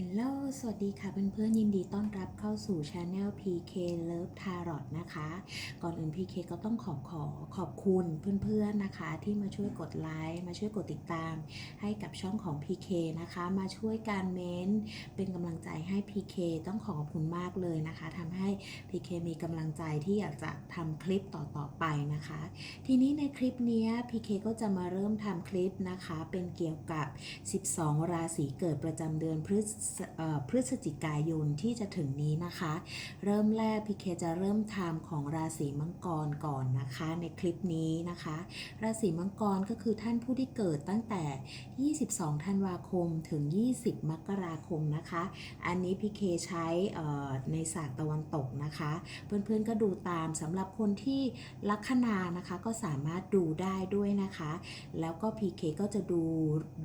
ฮลโลสวัสดีค่ะเพื่อนๆ ยินดีต้อนรับเข้าสู่ Channel PK Love Tarot นะคะ ก่อนอื่น PK ก็ต้องขอบขอขอบคุณเพื่อนๆ นะคะ ที่มาช่วยกดไลค์ มาช่วยกดติดตาม ให้กับช่องของ PK นะคะ มาช่วยการเม้นต์เป็นกำลังใจให้ PK ต้องขอขอบคุณมากเลยนะคะ ทำให้ PK มีกำลังใจที่อยากจะทำคลิปต่อๆ ไปนะคะ ทีนี้ในคลิปนี้ PK ก็จะมาเริ่มทำคลิปนะคะ เป็นเกี่ยวกับ 12 ราศีเกิดประจำเดือนพฤศเอ่อพฤศจิกายนที่จะถึงนี้นะคะ เริ่มแรก PK จะเริ่มไทำของราศีมังกรก่อนนะคะ ในคลิปนี้นะคะ ราศีมังกรก็คือท่านผู้ที่เกิดตั้งแต่ 22 ธันวาคมถึง 20 มกราคมนะคะ อันนี้ PK ใช้ในศาสตร์ตะวันตกนะคะ เพื่อนๆก็ดูตามสำหรับคนที่ลัคนานะคะก็สามารถดูได้ด้วยนะคะ แล้วก็ PK ก็จะดู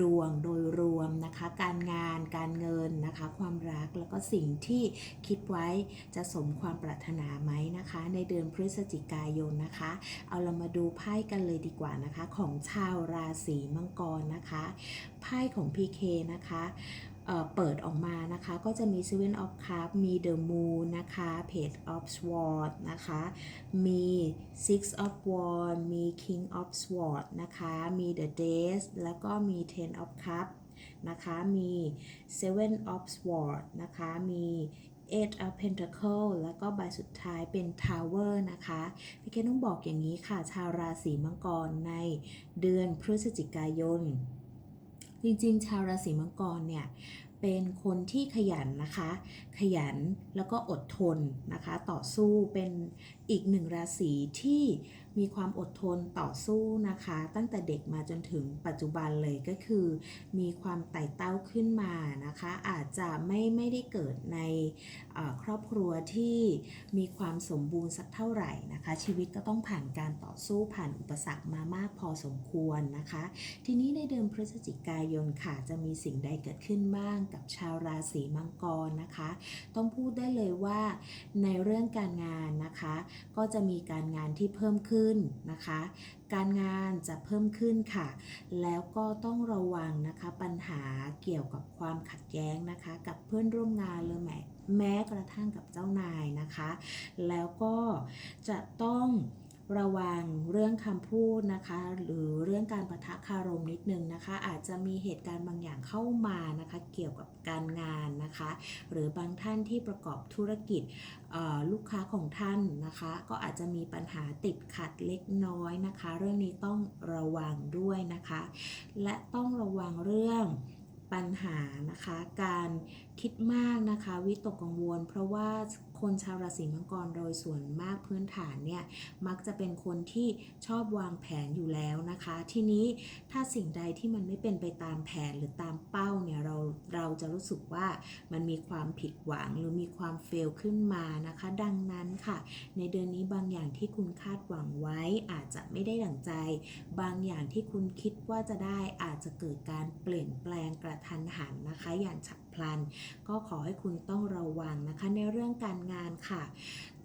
ดวงโดยรวมนะคะ การงานการเงินนะคะ ความรักแล้วก็สิ่งที่คิดไว้จะสมความปรารถนาไหมนะคะ ในเดือนพฤศจิกายนนะคะ เอาเรามาดูไพ่กันเลยดีกว่านะคะ ของชาวราศีมังกรนะคะไพ่ของ PK นะคะเอ่อเปิดออกมานะคะก็จะมี Seven of Cups มี The Moon นะคะ Page of Swords นะคะ มี Six of Wands มี King of Swords นะคะ มี The Death แล้วก็มี Ten of Cups นะคะ มี Seven of Swords นะคะ มี Eight of Pentacle แล้วก็ใบสุดท้ายเป็น Tower นะคะ พี่เคต้องบอกอย่างนี้ค่ะ ชาวราศีมังกรในเดือนพฤศจิกายน จริงๆ ชาวราศีมังกรเนี่ยเป็นคนที่ขยันนะคะ ขยันแล้วก็อดทนนะคะ ต่อสู้เป็นอีกหนึ่งราศีที่ มีความอดทนต่อสู้นะคะ ตั้งแต่เด็กมาจนถึงปัจจุบันเลยก็คือ มีความไต่เต้าขึ้นมานะคะ อาจจะไม่ไม่ได้เกิดในครอบครัวที่มีความสมบูรณ์สักเท่าไหร่นะคะ ชีวิตก็ต้องผ่านการต่อสู้ผ่านอุปสรรคมามากพอสมควรนะคะ ทีนี้ในเดือนพฤศจิกายนค่ะจะมีสิ่งใดเกิดขึ้นบ้างกับชาวราศีมังกรนะคะ ต้องพูดได้เลยว่าในเรื่องการงานนะคะ ก็จะมีการงานที่เพิ่มขึ้นนะคะ การงานจะเพิ่มขึ้นค่ะ แล้วก็ต้องระวังนะคะปัญหาเกี่ยวกับความขัดแย้งนะคะ กับเพื่อนร่วมงานเลยแม้แม้กระทั่งกับเจ้านายนะคะ แล้วก็จะต้อง ระวังเรื่องคำพูดนะคะ หรือเรื่องการประทะคารมนิดนึงนะคะ อาจจะมีเหตุการณ์บางอย่างเข้ามานะคะ เกี่ยวกับการงานนะคะ หรือบางท่านที่ประกอบธุรกิจลูกค้าของท่านนะคะ ก็อาจจะมีปัญหาติดขัดเล็กน้อยนะคะ เรื่องนี้ต้องระวังด้วยนะคะ และต้องระวังเรื่องปัญหานะคะ การคิดมากนะคะ วิตกกังวล เพราะว่า คนชาวราศีมังกรโดยส่วนมากพื้นฐานเนี่ยมักจะเป็นคนที่ชอบวางแผนอยู่แล้วนะคะ ทีนี้ถ้าสิ่งใดที่มันไม่เป็นไปตามแผนหรือตามเป้าเนี่ยเราเราจะรู้สึกว่ามันมีความผิดหวังหรือมีความเฟลขึ้นมานะคะ ดังนั้นค่ะ ในเดือนนี้บางอย่างที่คุณคาดหวังไว้อาจจะไม่ได้ดั่งใจ บางอย่างที่คุณคิดว่าจะได้อาจจะเกิดการเปลี่ยนแปลงกระทันหันนะคะ อย่างฉับ พลัน ก็ขอให้คุณต้องระวังนะคะในเรื่องการงานค่ะ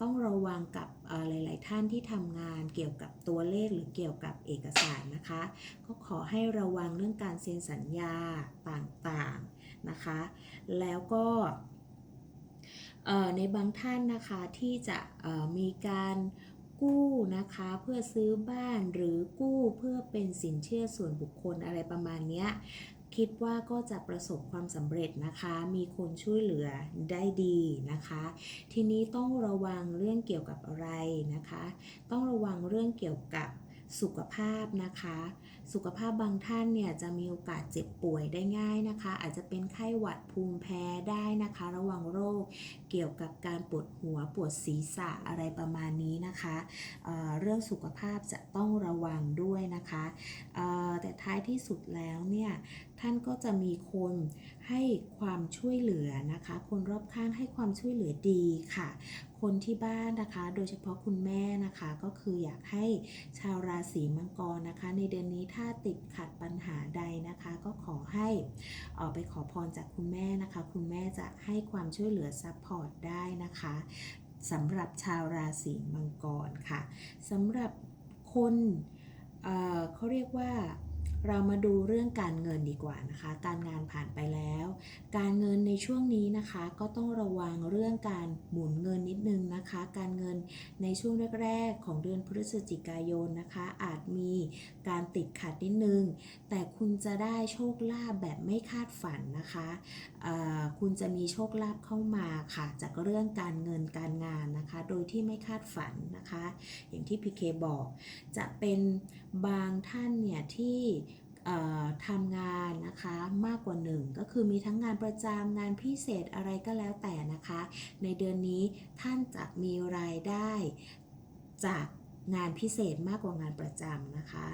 ต้องระวังกับหลาย ๆ ท่านที่ทำงานเกี่ยวกับตัวเลขหรือเกี่ยวกับเอกสารนะคะ ก็ขอให้ระวังเรื่องการเซ็นสัญญาต่าง ๆ นะคะ แล้วก็ในบางท่านนะคะที่จะมีการกู้นะคะเพื่อซื้อบ้านหรือกู้เพื่อเป็นสินเชื่อส่วนบุคคลอะไรประมาณนี้ คิดว่าก็จะประสบความสำเร็จนะคะ มีคนช่วยเหลือได้ดีนะคะ ทีนี้ต้องระวังเรื่องเกี่ยวกับอะไรนะคะ ต้องระวังเรื่องเกี่ยวกับสุขภาพนะคะ สุขภาพบางท่านเนี่ยจะมีโอกาสเจ็บป่วยได้ง่ายนะคะ อาจจะเป็นไข้หวัดภูมิแพ้ได้นะคะ ระวังโรคเกี่ยวกับการปวดหัวปวดศีรษะอะไรประมาณนี้นะคะเเรื่องสุขภาพจะต้องระวังด้วยนะคะ แต่ท้ายที่สุดแล้วเนี่ยท่านก็จะมีคนให้ความช่วยเหลือนะคะ คนรอบข้างให้ความช่วยเหลือดีค่ะ คนที่บ้านนะคะ โดยเฉพาะคุณแม่นะคะ ก็คืออยากให้ชาวราศีมังกรนะคะ ในเดือนนี้ถ้าติดขัดปัญหาใดนะคะ ก็ขอให้ออกไปขอพรจากคุณแม่นะคะ คุณแม่จะให้ความช่วยเหลือซัพพอร์ตได้นะคะสำหรับชาวราศีมังกรค่ะสำหรับคนเเขาเรียกว่า เรามาดูเรื่องการเงินดีกว่านะคะ การงานผ่านไปแล้ว การเงินในช่วงนี้นะคะก็ต้องระวังเรื่องการหมุนเงินนิดนึงนะคะ การเงินในช่วงแรก ๆ ของเดือนพฤศจิกายนนะคะ อาจมีการติดขัดนิดนึง แต่คุณจะได้โชคลาภแบบไม่คาดฝันนะคะคุณจะมีโชคลาภเข้ามาค่ะ จากเรื่องการเงินการงานนะคะ โดยที่ไม่คาดฝันนะคะ อย่างที่พีเคบอกจะเป็นบางท่านเนี่ยที่ ทำงานนะคะมากกว่าหนึ่งก็คือมีทั้งงานประจำงานพิเศษอะไรก็แล้วแต่นะคะ ในเดือนนี้ท่านจะมีรายได้จาก งานพิเศษมากกว่างานประจำนะคะ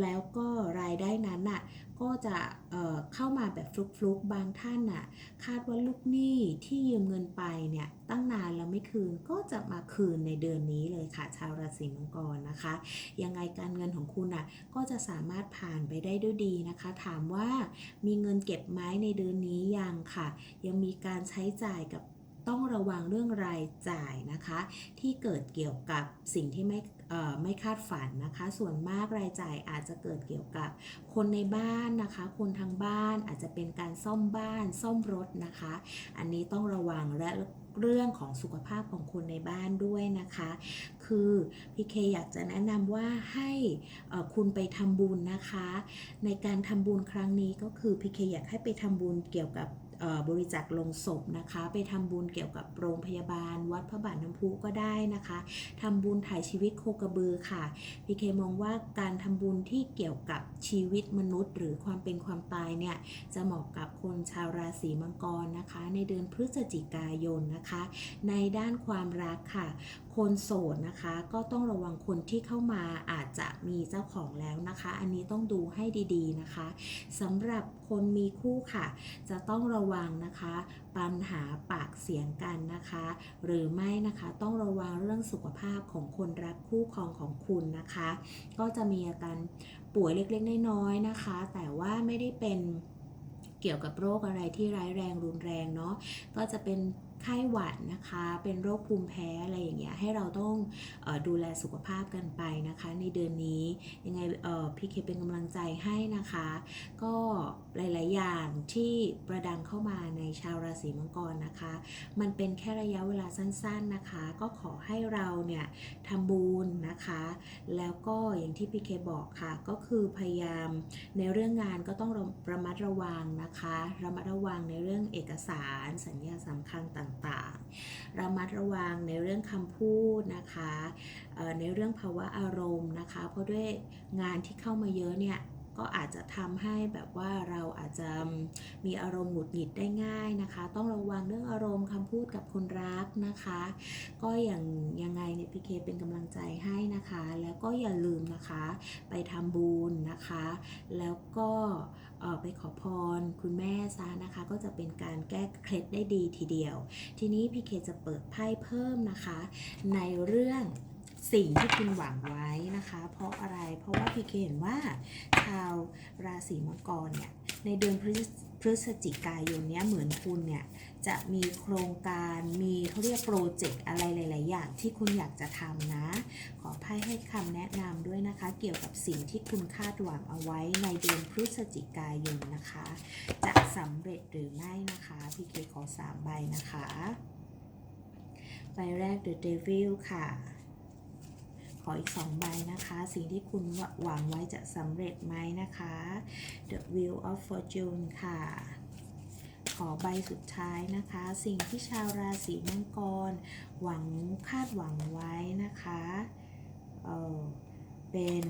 แล้วก็รายได้นั้นน่ะก็จะเอ่อเข้ามาแบบฟลุกๆ บางท่านน่ะคาดว่าลูกหนี้ที่ยืมเงินไปเนี่ยตั้งนานแล้วไม่คืนก็จะมาคืนในเดือนนี้เลยค่ะ ชาวราศีมังกรนะคะ ยังไงการเงินของคุณน่ะก็จะสามารถผ่านไปได้ด้วยดีนะคะ ถามว่ามีเงินเก็บไหมในเดือนนี้ยังค่ะ ยังมีการใช้จ่ายกับ ต้องระวังเรื่องรายจ่ายนะคะ ที่เกิดเกี่ยวกับสิ่งที่ไม่ไม่คาดฝันนะคะ ส่วนมากรายจ่ายอาจจะเกิดเกี่ยวกับคนในบ้านนะคะ คนทางบ้านอาจจะเป็นการซ่อมบ้านซ่อมรถนะคะ อันนี้ต้องระวังและเรื่องของสุขภาพของคนในบ้านด้วยนะคะ คือพี่เคอยากจะแนะนำว่าให้คุณไปทำบุญนะคะ ในการทำบุญครั้งนี้ก็คือพี่เคอยากให้ไปทำบุญเกี่ยวกับ บริจาคลงศพนะคะ ไปทำบุญเกี่ยวกับโรงพยาบาล วัดพระบาทน้ำพุก็ได้นะคะทำบุญถ่ายชีวิตโคกระบือค่ะพี่เคมองว่าการทำบุญที่เกี่ยวกับชีวิตมนุษย์ หรือความเป็นความตายเนี่ยจะเหมาะกับคนชาวราศีมังกรนะคะ ในเดือนพฤศจิกายนนะคะ ในด้านความรักค่ะคนโสดนะคะ ก็ต้องระวังคนที่เข้ามาอาจจะมีเจ้าของแล้วนะคะ อันนี้ต้องดูให้ดีๆนะคะสำหรับคนมีคู่ค่ะ จะต้องระวังนะคะ ปัญหาปากเสียงกันนะคะ หรือไม่นะคะต้องระวังเรื่องสุขภาพของคนรักคู่ครองของคุณนะคะ ก็จะมีอาการป่วยเล็กๆน้อยๆนะคะ แต่ว่าไม่ได้เป็นเกี่ยวกับโรคอะไรที่ร้ายแรงรุนแรงเนาะก็จะเป็น ไข้หวัดนะคะ เป็นโรคภูมิแพ้อะไรอย่างเงี้ยให้เราต้องออดูแลสุขภาพกันไปนะคะ ในเดือนนี้ยังไงพี่เคเป็นกำลังใจให้นะคะ ก็หลาย ๆ อย่างที่ประดังเข้ามาในชาวราศีมังกรนะคะ มันเป็นแค่ระยะเวลาสั้น ๆ นะคะ ก็ขอให้เราเนี่ยทำบุญนะคะ แล้วก็อย่างที่พี่เคบอกค่ะ ก็คือพยายามในเรื่องงานก็ต้องระมัดระวังนะคะ ระมัดระวังในเรื่องเอกสารสัญญาสำคัญต่างๆ ระมัดระวังในเรื่องคำพูดนะคะในเรื่องภาวะอารมณ์นะคะ เพราะด้วยงานที่เข้ามาเยอะเนี่ย ก็อาจจะทำให้แบบว่าเราอาจจะมีอารมณ์หงุดหงิดได้ง่ายนะคะ ต้องระวังเรื่องอารมณ์คำพูดกับคนรักนะคะ ก็อย่างยังไงเนี่ยพี่เคเป็นกำลังใจให้นะคะ แล้วก็อย่าลืมนะคะ ไปทำบุญนะคะ แล้วก็ไปขอพรคุณแม่ซะนะคะ ก็จะเป็นการแก้เคล็ดได้ดีทีเดียว ทีนี้พี่เคจะเปิดไพ่เพิ่มนะคะ ในเรื่อง สิ่งที่คุณหวังไว้นะคะ เพราะอะไรเพราะว่าพี่เคเห็นว่าชาวราศีมังกรเนี่ยในเดือนพฤศพฤศจิกายนเนี้ยเหมือนคุณเนี่ยจะมีโครงการมีเขาเรียกโปรเจกต์อะไรหลาย ๆ อย่างที่คุณอยากจะทำนะ ขอไพ่ให้คำแนะนำด้วยนะคะ เกี่ยวกับสิ่งที่คุณคาดหวังเอาไว้ในเดือนพฤศจิกายนนะคะ จะสำเร็จหรือไม่นะคะพี่เคขอสามใบนะคะ ใบแรก The Devil ค่ะ ออีก 2 ใบนะคะ สิ่งที่คุณหวังไว้จะสำเร็จไหมนะคะ The Wheel of Fortune ค่ะ ขอใบสุดท้ายนะคะ สิ่งที่ชาวราศีมังกร หวังคาดหวังไว้นะคะ เออเป็น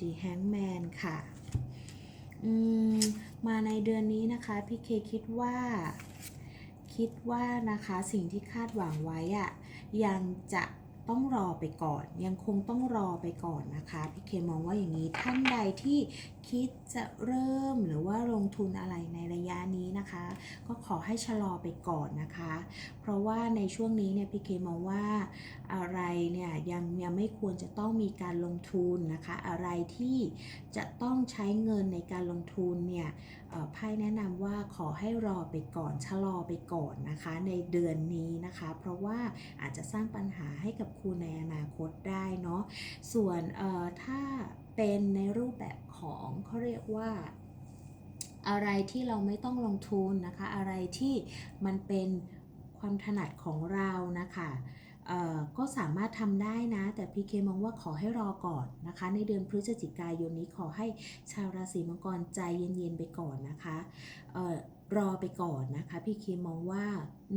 The Hangman ค่ะ อืม มาในเดือนนี้นะคะ พี่เคคิดว่าคิดว่านะคะสิ่งที่คาดหวังไว้อะยังจะ ต้องรอไปก่อน ยังคงต้องรอไปก่อนนะคะพี่เคมองว่าอย่างนี้ท่านใดที่คิดจะเริ่มหรือว่าลงทุนอะไรในระยะนี้นะคะ ก็ขอให้ชะลอไปก่อนนะคะ เพราะว่าในช่วงนี้เนี่ยพี่เคมองว่าอะไรเนี่ยยังยังไม่ควรจะต้องมีการลงทุนนะคะ อะไรที่จะต้องใช้เงินในการลงทุนเนี่ย ไพ่แนะนำว่าขอให้รอไปก่อนชะลอไปก่อนนะคะ ในเดือนนี้นะคะ เพราะว่าอาจจะสร้างปัญหาให้กับคุณในอนาคตได้เนาะส่วนถ้าเป็นในรูปแบบของเขาเรียกว่าอะไรที่เราไม่ต้องลงทุนนะคะ อะไรที่มันเป็นความถนัดของเรานะคะ ก็สามารถทำได้นะ แต่พีเคมองว่าขอให้รอก่อนนะคะ ในเดือนพฤศจิกายนนี้ขอให้ชาวราศีมังกรใจเย็นๆไปก่อนนะคะเออรอไปก่อนนะคะพี่เคมองว่า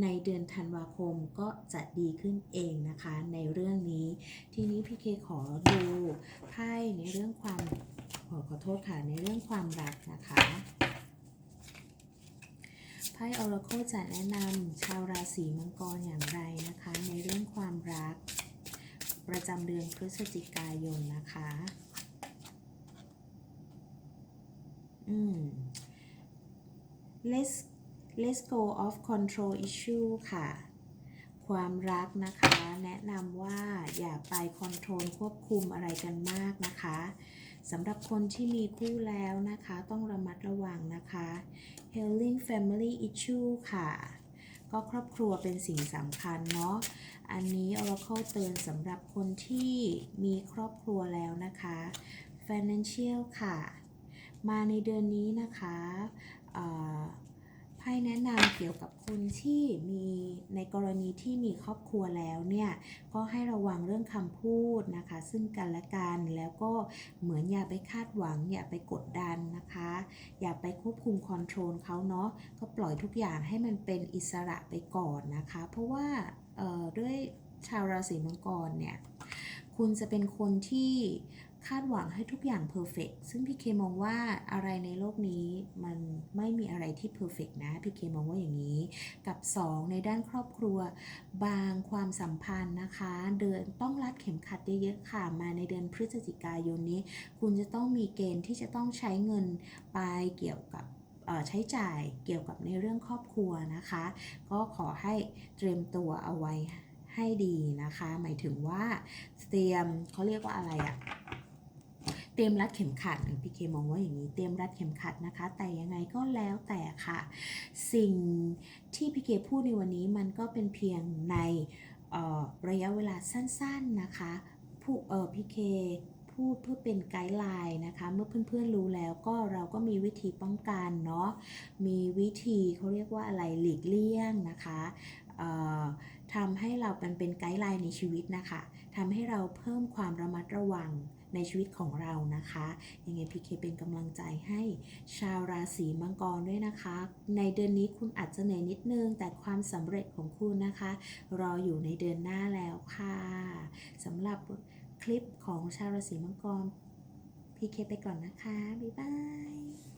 ในเดือนธันวาคมก็จะดีขึ้นเองนะคะในเรื่องนี้ ทีนี้พี่เคขอดูไพ่ในเรื่องความขอขอโทษค่ะในเรื่องความรักนะคะไพ่ออราโคจะแนะนำชาวราศีมังกรอย่างไรนะคะ ในเรื่องความรัก ประจำเดือนพฤศจิกายนนะคะ อืม let's let's go off control issue ค่ะ ความรักนะคะ แนะนำว่าอย่าไปคอนโทรลควบคุมอะไรกันมากนะคะสำหรับคนที่มีคู่แล้วนะคะ ต้องระมัดระวังนะคะ healing family issue ค่ะ ก็ครอบครัวเป็นสิ่งสำคัญเนาะ อันนี้ Oracle เตือนสำหรับคนที่มีครอบครัวแล้วนะคะ financial ค่ะ มาในเดือนนี้นะคะ เอ่อไพ่แนะนำเกี่ยวกับคนที่มีในกรณีที่มีครอบครัวแล้วเนี่ยก็ให้ระวังเรื่องคำพูดนะคะ ซึ่งกันและกันแล้วก็เหมือนอย่าไปคาดหวัง อย่าไปกดดันนะคะ อย่าไปควบคุมคอนโทรลเขาเนาะก็ปล่อยทุกอย่างให้มันเป็นอิสระไปก่อนนะคะ เพราะว่าด้วยชาวราศีมังกรเนี่ยคุณจะเป็นคนที่ คาดหวังให้ทุกอย่างเพอร์เฟกซึ่งพี่เคมองว่าอะไรในโลกนี้มันไม่มีอะไรที่เพอร์เฟกนะ พี่เคมองว่าอย่างนี้ กับ 2 ในด้านครอบครัว บางความสัมพันธ์นะคะ เดินต้องรัดเข็มขัดเยอะๆค่ะ มาในเดือนพฤศจิกายนนี้ คุณจะต้องมีเกณฑ์ที่จะต้องใช้เงินไปเกี่ยวกับใช้จ่ายเกี่ยวกับในเรื่องครอบครัวนะคะ ก็ขอให้เตรียมตัวเอาไว้ให้ดีนะคะ หมายถึงว่าเตรียมเขาเรียกว่าอะไรอะ เตรียมรัดเข็มขัดพี่เคมองว่าอย่างนี้เตรียมรัดเข็มขัดนะคะ แต่ยังไงก็แล้วแต่ค่ะ สิ่งที่พี่เคพูดในวันนี้มันก็เป็นเพียงในระยะเวลาสั้นๆนะคะผู้เออพี่เคพูดเพื่อเป็นไกด์ไลน์นะคะ เมื่อเพื่อนๆรู้แล้วก็เราก็มีวิธีป้องกันเนาะมีวิธีเขาเรียกว่าอะไรหลีกเลี่ยงนะคะทำให้เราเป็นเป็นไกด์ไลน์ในชีวิตนะคะทำให้เราเพิ่มความระมัดระวัง ในชีวิตของเรานะคะ ยังไงพีเคเป็นกำลังใจให้ชาวราศีมังกรด้วยนะคะ ในเดือนนี้คุณอาจจะเหนื่อยนิดนึง แต่ความสำเร็จของคุณนะคะ รออยู่ในเดือนหน้าแล้วค่ะสำหรับคลิปของชาวราศีมังกรพีเคไปก่อนนะคะ บ๊ายบาย